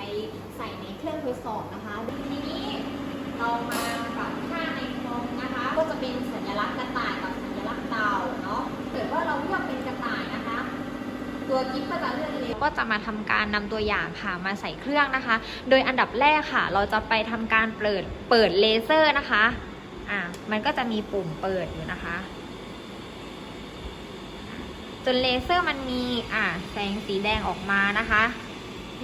ไปใส่ในเครื่องทดสอบนะคะ ทีนี้เรามาปรับค่าในคอมนะคะ ก็จะเป็นสัญลักษณ์กระต่ายกับสัญลักษณ์เต่าเนาะเกิดว่าเราเลือกเป็นกระต่ายนะคะ ตัวกิฟก็จะเลือกเร็วก็จะมาทำการนำตัวอย่างค่ะมาใส่เครื่องนะคะ โดยอันดับแรกค่ะ เราจะไปทำการเปิดเปิดเลเซอร์นะคะอ่ามันก็จะมีปุ่มเปิดอยู่นะคะจนเลเซอร์มันมีอ่าแสงสีแดงออกมานะคะ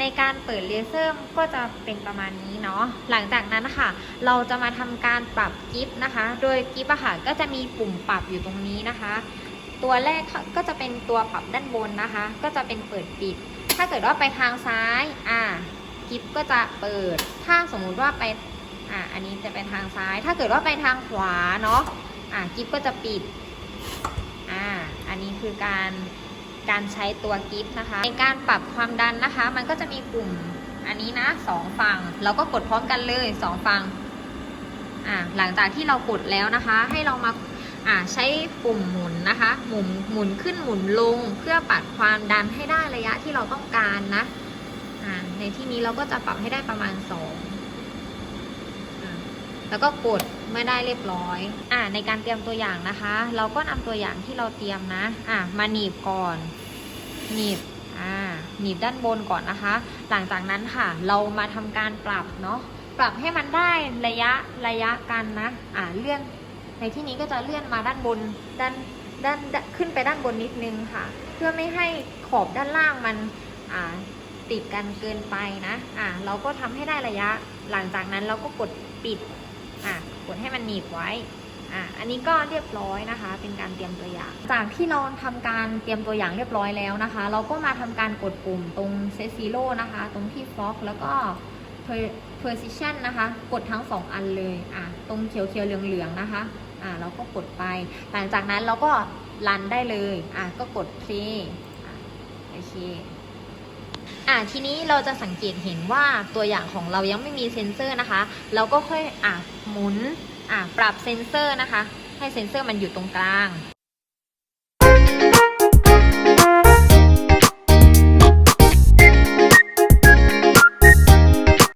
ในการเปิดเลเซอร์ก็จะเป็นประมาณนี้เนาะหลังจากนั้นนะคะเราจะมาทำการปรับกิฟนะคะ โดยกิฟอะค่ะก็จะมีปุ่มปรับอยู่ตรงนี้นะคะ ตัวแรกก็จะเป็นตัวปรับด้านบนนะคะ ก็จะเป็นเปิดปิด ถ้าเกิดว่าไปทางซ้ายอ่ากิฟก็จะเปิด ถ้าสมมุติว่าไปอ่าอันนี้จะเป็นทางซ้าย ถ้าเกิดว่าไปทางขวาเนาะอ่ากิฟก็จะปิดอ่าอันนี้คือการ การใช้ตัวกิฟต์นะคะ ในการปรับความดันนะคะ มันก็จะมีปุ่มอันนี้นะสองฝั่งเราก็กดพร้อมกันเลยสองฝั่งอ่าหลังจากที่เรากดแล้วนะคะ ให้เรามาอ่าใช้ปุ่มหมุนนะคะ หมุนหมุนขึ้นหมุนลงเพื่อปรับความดันให้ได้ระยะที่เราต้องการนะอ่าในที่นี้เราก็จะปรับให้ได้ประมาณสอง แล้วก็กดเมื่อได้เรียบร้อย อ่าในการเตรียมตัวอย่างนะคะ เราก็นำตัวอย่างที่เราเตรียมนะ อ่ามาหนีบก่อน หนีบ อ่า หนีบด้านบนก่อนนะคะ หลังจากนั้นค่ะ เรามาทำการปรับเนาะ ปรับให้มันได้ระยะระยะกันนะ อ่าเลื่อน ในที่นี้ก็จะเลื่อนมาด้านบน ด้าน ด้านขึ้นไปด้านบนนิดนึงค่ะ เพื่อไม่ให้ขอบด้านล่างมัน อ่า ติดกันเกินไปนะ อ่าเราก็ทำให้ได้ระยะ หลังจากนั้นเราก็กดปิด กดให้มันหนีบไว้อ่าอันนี้ก็เรียบร้อยนะคะ เป็นการเตรียมตัวอย่าง จากที่เราทำการเตรียมตัวอย่างเรียบร้อยแล้วนะคะ เราก็มาทำการกดปุ่มตรงเซซีโร่นะคะ ตรงที่ฟ็อกแล้วก็ per- precision นะคะ กดทั้งสองอันเลยอะตรงเขียวเขียวเหลืองเหลืองนะคะอะเราก็กดไป หลังจากนั้นเราก็รันได้เลยอะก็กด play อะโอเคอะทีนี้เราจะสังเกตเห็นว่าตัวอย่างของเรายังไม่มีเซ็นเซอร์นะคะ เราก็ค่อยอะ มุน อะ ปรับเซ็นเซอร์นะคะ ให้เซ็นเซอร์มันอยู่ตรงกลาง